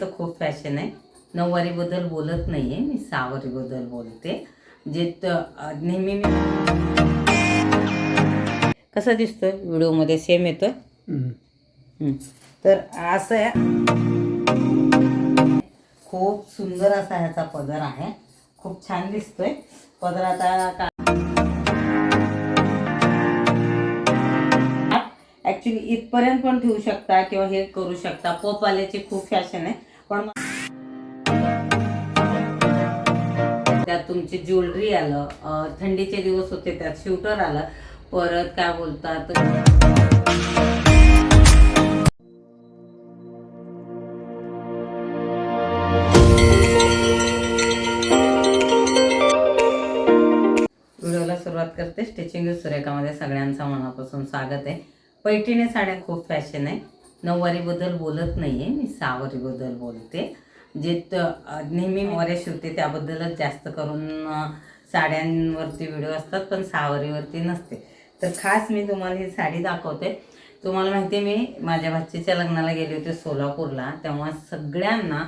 तर खूप फॅशन आहे. नऊवारीबद्दल बोलत नाही आहे मी सहावारीबद्दल बोलते. जे नेहमी मी कसा दिसतोय? व्हिडिओमध्ये सेम येतोय. तर असं आहे. खूप सुंदर असा ह्याचा पदर आहे. खूप छान दिसतोय. पदर आता का ऍक्च्युली इथपर्यंत पण ठेवू शकता किंवा हे करू शकता. पप आल्याची खूप फॅशन आहे. पण त्यात तुमची ज्वेलरी आलं थंडीचे दिवस होते त्यात शूटर आलं परत काय बोलतात? व्हिडिओला सुरुवात करते स्टिचिंग सुरेखामध्ये सगळ्यांचं मनापासून स्वागत आहे. पैठणी साड्या खूप फॅशन आहे. नऊवारीबद्दल बोलत नाही आहे मी सहावारीबद्दल बोलते. जे नेहमी वरे शिवते त्याबद्दलच जास्त करून साड्यांवरती व्हिडिओ असतात पण सहावारीवरती नसते. तर खास मी तुम्हाला ही साडी दाखवते. तुम्हाला माहिती आहे मी माझ्या भाचीच्या लग्नाला गेले होते सोलापूरला. तेव्हा सगळ्यांना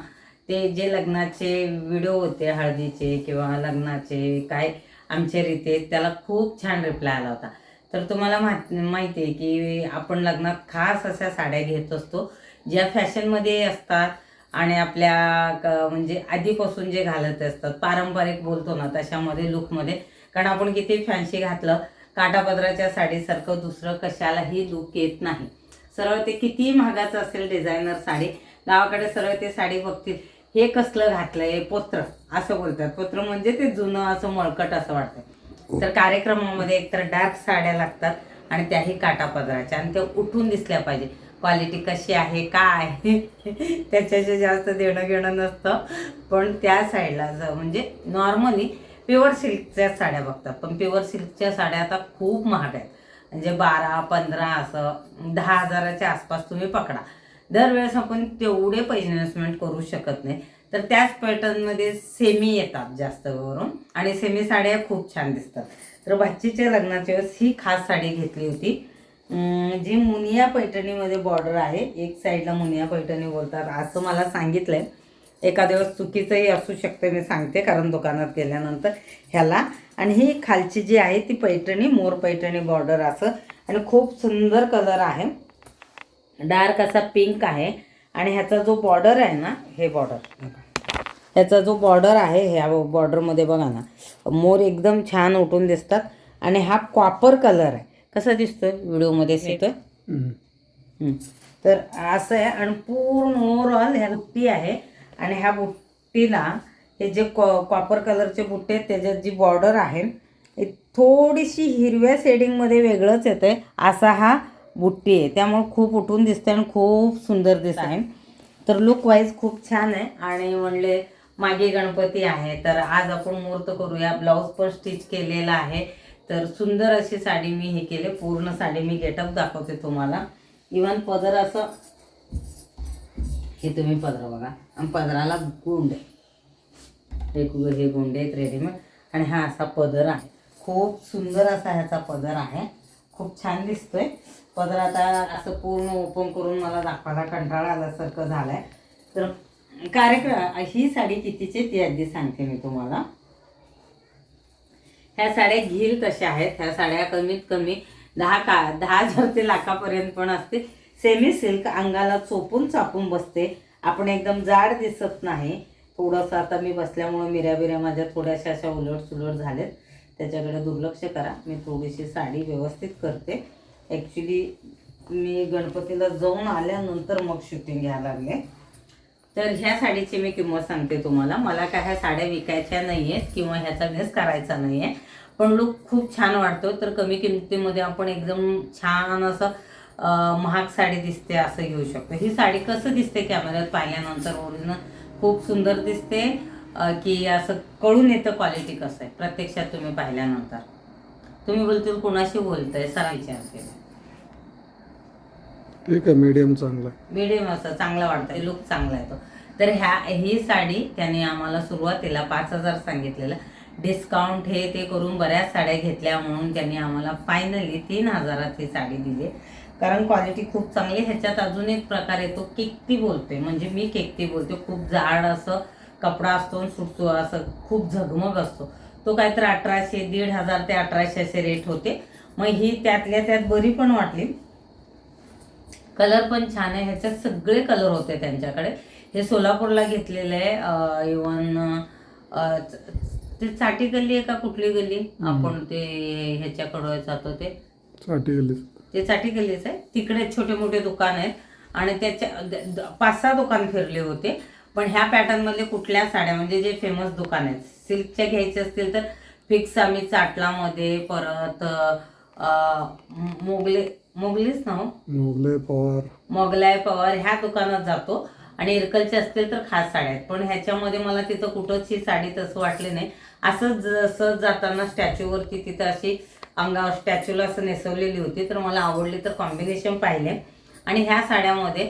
ते जे लग्नाचे व्हिडिओ होते हळदीचे किंवा लग्नाचे काय आमच्या रीते त्याला खूप छान रिप्लाय आला होता. तर तुम्हाला माहीत माहिती आहे की आपण लग्नात खास अशा साड्या घेत असतो ज्या फॅशनमध्ये असतात आणि आपल्या म्हणजे आधीपासून जे घालत असतात. पारंपरिक बोलतो ना तशामध्ये लुकमध्ये कारण आपण किती फॅन्सी घातलं काटापदराच्या साडीसारखं दुसरं कशालाही लुक येत नाही. सरळ ते कितीही महागाचं असेल डिझायनर साडी गावाकडे सरळ ते साडी बघतील. हे कसलं घातलं आहे पोत्र असं बोलतात. पोत्र म्हणजे ते जुनं असं मळकट असं वाटतं तर कार्यक्रमामध्ये एकतर डार्क साड्या लागतात आणि त्याही काटापदराच्या आणि त्या उठून दिसल्या पाहिजे. क्वालिटी कशी आहे काय आहे त्याच्याशी जास्त देणं घेणं नसतं. पण त्या साईडला ज- म्हणजे नॉर्मली प्युअर सिल्कच्या साड्या बघतात. पण प्युअर सिल्कच्या साड्या आता खूप महाग आहेत. म्हणजे बारा पंधरा असं दहा हजाराच्या आसपास तुम्ही पकडा. दरवेळेस आपण तेवढे पैसे इन्व्हेस्टमेंट करू शकत नाही. तर त्याच पॅटर्नमध्ये सेमी येतात जास्त करून आणि सेमी साड्या खूप छान दिसतात. तर भाचीच्या लग्नाच्या वेळेस ही खास साडी घेतली होती. जी मुनिया पैठणीमध्ये बॉर्डर आहे एक साईडला मुनिया पैठणी बोलतात असं मला सांगितलं आहे एका दिवस चुकीचंही असू शकतं मी सांगते कारण दुकानात गेल्यानंतर ह्याला. आणि ही खालची जी आहे ती पैठणी मोर पैठणी बॉर्डर असं. आणि खूप सुंदर कलर आहे. डार्क असा पिंक आहे. आणि ह्याचा जो बॉर्डर आहे ना हे बॉर्डर ह्याचा जो बॉर्डर आहे ह्या बॉर्डरमध्ये बघा ना मोर एकदम छान उठून दिसतात. आणि हा कॉपर कलर आहे. कसा दिसतोय? व्हिडिओमध्ये येतोय? हं. तर असं आहे आणि पूर्ण ओव्हरऑल ह्या बुट्टी आहे. आणि ह्या बुट्टीला हे जे कॉ कॉपर कलरचे बुट्टे आहेत त्याच्यात जी बॉर्डर आहे हे थोडीशी हिरव्या शेडिंगमध्ये वेगळंच येतं आहे असा हा बुट्टी आहे. त्यामुळे खूप उठून दिसते आणि खूप सुंदर दिसत आहे तर लुक वाईज खूप छान आहे. आणि म्हणले मागे गणपती आहे. तर आज आपण मुहूर्त करूया. ब्लाऊज पण स्टिच केलेला आहे. तर सुंदर अशी साडी मी हे केले. पूर्ण साडी मी गेटअप दाखवते तुम्हाला. इवन पदर असं हे तुम्ही पदर बघा. आणि पदराला गुंड. आहे हे गुंड आहेत रेडीमेड आणि हा असा पदर आहे. खूप सुंदर असा ह्याचा पदर आहे. खूप छान दिसतोय. पदर आता असं पूर्ण ओपन करून मला दाखवायला कंटाळा आल्यासारखं झालाय. तर कार्यक्रम ही साडी कितीची ती आधी सांगते मी तुम्हाला. ह्या साड्या घेईल तशा आहेत. ह्या साड्या कमीत कमी दहा का दहा हजार ते लाखापर्यंत पण असते. सेमी सिल्क अंगाला चोपून चापून बसते. आपण एकदम जाड दिसत नाही. थोडंसं आता मी बसल्यामुळं मिऱ्या बिऱ्या माझ्या थोड्याशा अशा उलट सुलट झाल्यात त्याच्याकडे दुर्लक्ष करा. मी थोडीशी साडी व्यवस्थित करते. ॲक्च्युली मी गणपतीला जाऊन आल्यानंतर मग शूटिंग घ्यायला लागले. तर ह्या साडीची मी किंमत सांगते तुम्हाला. मला काय ह्या साड्या विकायच्या नाही आहेत किंवा ह्याचा नेस करायचा नाही आहे पण लुक खूप छान वाटतो तर कमी किमतीमध्ये आपण एकदम छान असं महाग साडी दिसते असं घेऊ शकतो. ही साडी कसं दिसते कॅमेऱ्यात पाहिल्यानंतर ओरिजिनल खूप सुंदर दिसते. की असं कळून येतं क्वालिटी कसं आहे प्रत्यक्षात तुम्ही पाहिल्यानंतर. तुम्ही बोलतील कोणाशी बोलताय? सरा विचारते ठीक आहे मीडियम चांगला मिडियम असं चांगला वाटतं लुक चांगला येतो तर ह्या ही साडी त्याने आम्हाला सुरुवातीला पाच हजार सांगितलेलं. डिस्काउंट हे ते करून बऱ्याच साड्या घेतल्या म्हणून त्यांनी आम्हाला फायनली तीन हजारात ही साडी दिली. कारण क्वालिटी खूप चांगली ह्याच्यात अजून एक प्रकार येतो केकती बोलते म्हणजे मी केकती बोलते खूप जाड असं कपडा असतो सुटतो असं खूप झगमग असतो. तो काहीतरी अठराशे दीड हजार ते अठराशे असे रेट होते. मग ही त्यातल्या त्यात बरी पण वाटली. कलर पण छान आहे. ह्याच्यात सगळे कलर होते त्यांच्याकडे. हे सोलापूरला घेतलेलं आहे इवन ते चाटी गल्ली आहे का कुठली गल्ली? आपण ते ह्याच्याकडे जातो ते. साठी गल्ली. ते चाटी गल्लीच आहे. तिकडे छोटे मोठे दुकान आहेत. आणि त्याच्या पाच सहा दुकान फिरले होते. पण ह्या पॅटर्न मधले कुठल्या साड्या म्हणजे जे फेमस दुकान आहेत सिल्कच्या घ्यायचे असतील तर फिक्स आम्ही चाटलामध्ये परत मोगले मोगलेच ना हो मोगले पवार. मोगलाय पवार ह्या दुकानात जातो. आणि इरकलचे असतील तर खास साड्या आहेत. पण ह्याच्यामध्ये मला तिथं कुठंच ही साडी तसं वाटली नाही. असं जसं जाताना स्टॅच्यूवरती तिथं अशी अंगावर स्टॅच्यूला असं नेसवलेली होती. तर मला आवडली तर कॉम्बिनेशन पाहिले आणि ह्या साड्यामध्ये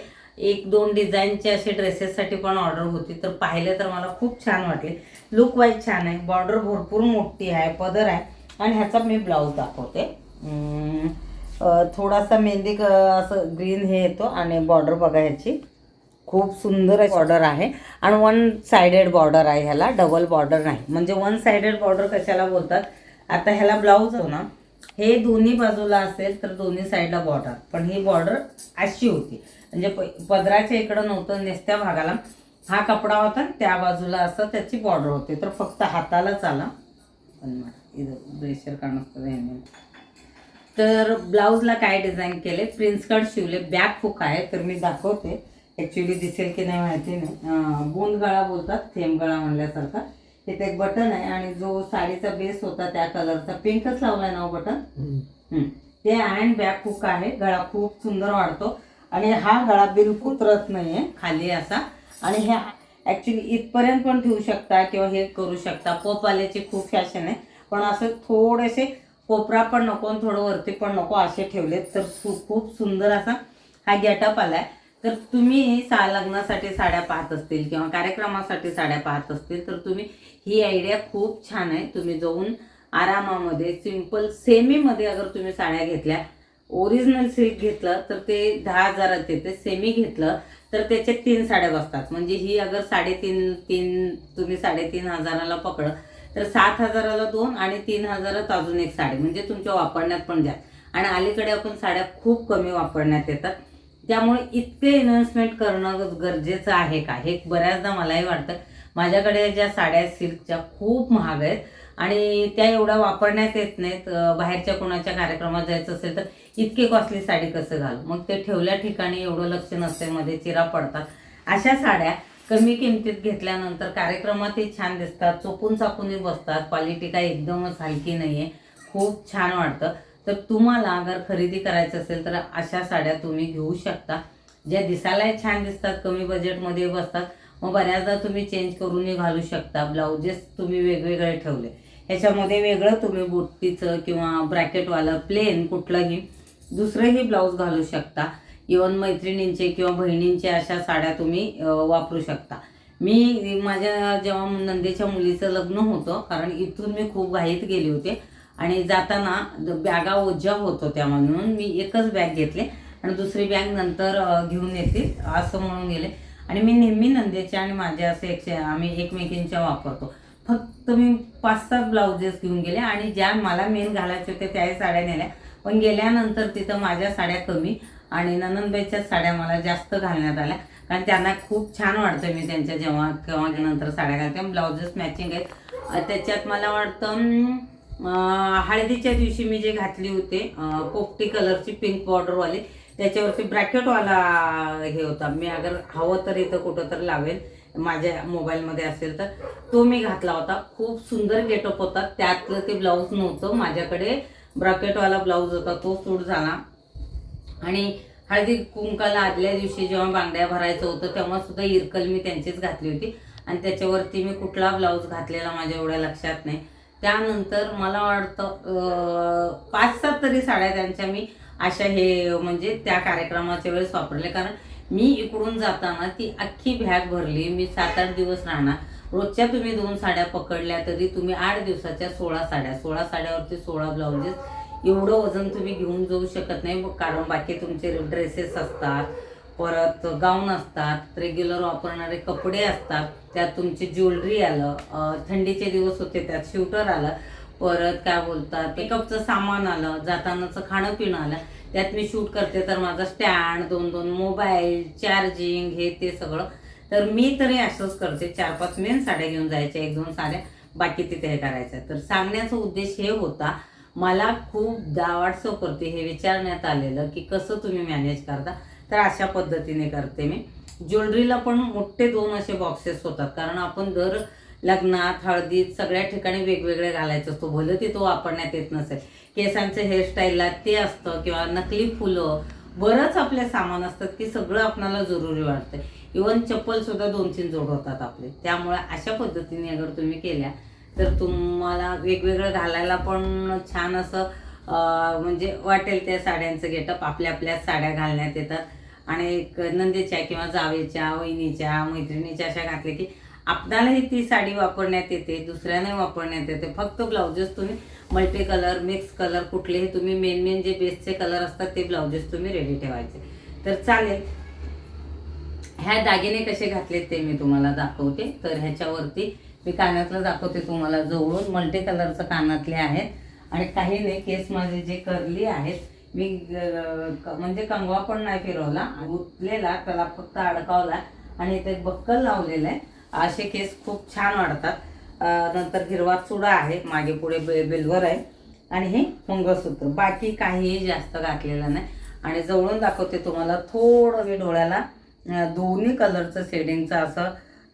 एक दोन डिझाईनचे असे ड्रेसेससाठी पण ऑर्डर होती. तर पाहिले तर मला खूप छान वाटले. लुक वाईज छान आहे. बॉर्डर भरपूर मोठी आहे पदर आहे. आणि ह्याचा मी ब्लाऊज दाखवते. थोडासा मेहंदी असं ग्रीन हे येतो आणि बॉर्डर बघा ह्याची. खूप सुंदर बॉर्डर आहे. आणि वन सायडेड बॉर्डर आहे ह्याला. डबल बॉर्डर नाही. म्हणजे वन सायडेड बॉर्डर कशाला बोलतात? आता ह्याला ब्लाऊज हो ना. हे दोन्ही बाजूला असेल तर दोन्ही साईडला बॉर्डर पण ही बॉर्डर अशी होती. म्हणजे प- पदराच्या इकडं नव्हतं नेसत्या भागाला. हा कपडा होता त्या बाजूला असं त्याची बॉर्डर होती. तर फक्त हातालाच आला पण इथं ब्रेशर काढणं तर ब्लाऊजला काय डिझाईन केले? प्रिन्स कट शिवले. बॅक हुक आहे तर मी दाखवते. ॲक्च्युली दिसेल की नाही माहिती नाही. गोंद गळा बोलतात थेंब गळा म्हणल्यासारखा. इथे एक बटन आहे आणि जो साडीचा बेस होता त्या कलरचा पिंकच लावलाय ना बटन? हम्म. ते अँड बॅक हुक आहे. गळा खूप सुंदर वाढतो. आणि हा गळा बिलकुल उतरत नाहीये. खाली असा. आणि हे ऍक्च्युली इथपर्यंत पण ठेवू शकता किंवा हे करू शकता. पप आल्याची खूप फॅशन आहे. पण असं थोडेसे कोपरा पण नको आणि थोडं वरती पण नको असे ठेवलेत. तर खूप खूप सुंदर असा हा गेटअप आलाय. तर तुम्ही सा लग्नासाठी साड्या पाहत असतील किंवा कार्यक्रमासाठी साड्या पाहत असतील तर तुम्ही ही आयडिया खूप छान आहे. तुम्ही जाऊन आरामामध्ये सिंपल सेमीमध्ये अगर तुम्ही साड्या घेतल्या ओरिजिनल सिल्क घेतलं तर ते दहा हजारात येते. सेमी घेतलं तर त्याच्यात तीन साड्या बसतात. म्हणजे ही अगर साडेतीन तीन तुम्ही साडेतीन हजाराला पकडं तर सात हजाराला दोन आणि तीन हजारात अजून एक साडी. म्हणजे तुमच्या वापरण्यात पण जात आणि अलीकडे आपण साड्या खूप कमी वापरण्यात येतात. त्यामुळे इतके इन्व्हेस्टमेंट करणं गरजेचं आहे का? हे बऱ्याचदा मलाही वाटतं. माझ्याकडे ज्या साड्या सिल्कच्या खूप महाग आहेत. आणि त्या एवढ्या वापरण्यात येत नाहीत. बाहेरच्या कोणाच्या कार्यक्रमात जायचं असेल तर इतके कॉस्टली साडी कसं घालू? मग ते ठेवल्या ठिकाणी एवढं लक्ष नसते मध्ये चिरा पडतात. अशा साड्या कमी किमतीत घेतल्यानंतर कार्यक्रमातही छान दिसतात चोपून चापूनही बसतात क्वालिटी काही एकदमच हलकी नाही आहे खूप छान वाटतं. तर तुम्हाला अगर खरेदी करायचं असेल तर अशा साड्या तुम्ही घेऊ शकता ज्या दिसायलाही छान दिसतात कमी बजेटमध्ये बसतात. मग बऱ्याचदा तुम्ही चेंज करूनही घालू शकता ब्लाउजेस तुम्ही वेगवेगळे ठेवले. ह्याच्यामध्ये वेगळं तुम्ही बुट्टीचं किंवा ब्रॅकेटवालं प्लेन कुठलंही दुसरंही ब्लाऊज घालू शकता. इवन मैत्रिणींचे किंवा बहिणींचे अशा साड्या तुम्ही वापरू शकता. मी माझ्या जेव्हा नंदेच्या मुलीचं लग्न होतं कारण इथून मी खूप घाईत गेले होते आणि जाताना बॅगा ओझ्या होत होत्या म्हणून मी एकच बॅग घेतले आणि दुसरी बॅग नंतर घेऊन येते असं म्हणून गेले. आणि मी नेहमी नंदेच्या आणि माझ्या असे एकशे आम्ही एकमेकींच्या वापरतो. फक्त मी पाच सात ब्लाउजेस घेऊन गेले आणि ज्या मला मेन घालायचे होते त्याही साड्या नेल्या. पण गेल्यानंतर तिथं माझ्या साड्या कमी आणि ननंदबाईच्या साड्या मला जास्त घालण्यात आल्या. कारण त्यांना खूप छान वाटतं मी त्यांच्या जेव्हा केव्हा नंतर साड्या घालते. ब्लाउजेस मॅचिंग आहेत. त्याच्यात मला वाटतं हळदीच्या दिवशी मी जे घातली होते पोपटी कलरची पिंक बॉर्डरवाली त्याच्यावरती ब्रॅकेटवाला हे होता. मी अगर हवं तर इथं कुठं तर लावेल माझ्या मोबाईलमध्ये असेल तर. तो मी घातला होता. खूप सुंदर गेटअप होता. त्यातलं ते ब्लाऊज नव्हतं. माझ्याकडे ब्रॅकेटवाला ब्लाऊज होता. तो सूट झाला. आणि हळदी कुंकाला आदल्या दिवशी जेव्हा बांगड्या भरायचं होतं तेव्हा सुद्धा इरकल मी त्यांचीच घातली होती. आणि त्याच्यावरती मी कुठला ब्लाऊज घातलेला माझ्या एवढ्या लक्षात नाही. त्यानंतर मला वाटतं पाच सात तरी साड्या त्यांच्या मी अशा हे म्हणजे त्या कार्यक्रमाच्या वेळेस वापरले कारण मी इकडून जाताना ती अख्खी बॅग भरली. मी सात आठ दिवस राहणार. रोजच्या तुम्ही दोन साड्या पकडल्या तरी तुम्ही आठ दिवसाच्या सोळा साड्या सोळा साड्यावरती सोळा ब्लाउजेस एवढं वजन तुम्ही घेऊन जाऊ शकत नाही. कारण बाकी तुमचे ड्रेसेस असतात परत गाऊन असतात रेग्युलर वापरणारे कपडे असतात त्यात तुमची ज्वेलरी आलं थंडीचे दिवस होते त्यात शिवटर आलं परत काय बोलतात मेकअपचं सामान आलं जातानाचं खाणं पिणं आलं त्यात मी शूट करते तर माझा स्टँड दोन दोन मोबाईल चार्जिंग हे ते सगळं. तर मी तरी असंच करते चार पाच मेन साड्या घेऊन जायच्या एक दोन साड्या बाकी तिथे हे करायचं तर सांगण्याचा उद्देश हे होता मला खूप दावाडसो करते हे विचारण्यात आलेलं की कसं तुम्ही मॅनेज करता? तर अशा पद्धतीने करते मी. ज्वेलरीला पण मोठे दोन असे बॉक्सेस होतात. कारण आपण दर लग्नात हळदीत सगळ्या ठिकाणी वेगवेगळे घालायचं असतो. भलं ते तो वापरण्यात येत नसेल. केसांचं हेअरस्टाईलला ते असतं किंवा नकली फुलं. बरंच आपले सामान असतात की सगळं आपणाला जरुरी वाटतं इवन चप्पलसुद्धा दोन तीन जोड होतात आपले. त्यामुळे अशा पद्धतीने अगर तुम्ही केल्या तर तुम्हाला वेगवेगळं घालायला पण छान असं म्हणजे वाटेल त्या साड्यांचं गेटअप आपल्या आपल्या साड्या घालण्यात येतात. आणि एक नंदेच्या किंवा जावेच्या वहिनीच्या मैत्रिणीच्या अशा घातल्या की आपणालाही ती साडी वापरण्यात येते दुसऱ्याने वापरण्यात येते. फक्त ब्लाउजेस तुम्ही मल्टी कलर मिक्स कलर कुठलेही तुम्ही मेन मेन जे बेसचे कलर असतात ते ब्लाउजेस तुम्ही रेडी ठेवायचे. तर चालेल. ह्या दागिने कसे घातलेत ते मी तुम्हाला दाखवते. तर ह्याच्यावरती मी कानातलं दाखवते तुम्हाला जवळून. मल्टी कलरचं कानातले आहेत. आणि काही नाही केस माझे जे करली आहेत मी क- म्हणजे कंगवा पण नाही फिरवला. गुतलेला त्याला फक्त अडकावला आणि इथे बक्कल लावलेलं आहे. असे केस खूप छान वाटतात नंतर हिरवा चुडा आहे मागे पुढे बे बेलवर आहे. आणि हे मंगळसूत्र. बाकी काहीही जास्त घातलेलं नाही. आणि जवळून दाखवते तुम्हाला थोडं मी डोळ्याला दोन्ही कलरचं शेडिंगचं असं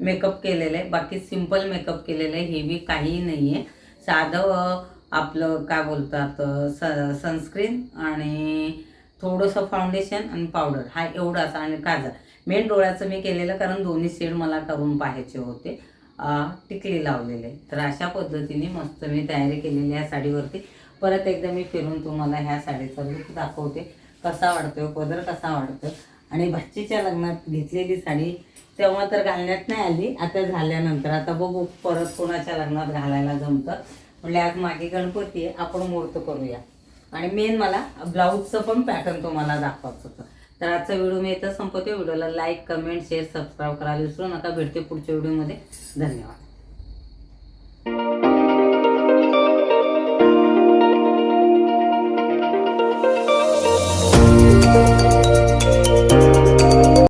मेकअप केलेलं आहे. बाकी सिंपल मेकअप केलेलं आहे. हेवी काहीही नाही आहे साधं आपलं काय बोलतात स सनस्क्रीन आणि थोडंसं फाउंडेशन आणि पावडर हा एवढाच आणि काजळ. मेन डोळ्याचं मी केलेलं कारण दोन्ही शेड मला करून पाहायचे होते. टिकली लावलेले. तर अशा पद्धतीने मस्त मी तयारी केलेली आहे साडीवरती. परत एकदा मी फिरून तुम्हाला ह्या साडीचा लुक दाखवते. कसा वाटतोय पदर कसा वाटतोय आणि भाचीच्या लग्नात घेतलेली साडी तेव्हा तर घालण्यात नाही आली. आता झाल्यानंतर आता बघू परत कोणाच्या लग्नात घालायला जमतं. म्हणजे आज मागे गणपती आहे आपण मुहूर्त करूया. आणि मेन मला ब्लाऊजचं पण पॅटर्न तुम्हाला दाखवायचं होतं. तर आजचा व्हिडिओ मी इथं संपवते. व्हिडिओला लाईक कमेंट शेअर सबस्क्राईब करायला विसरू नका. भेटते पुढच्या व्हिडिओमध्ये. धन्यवाद.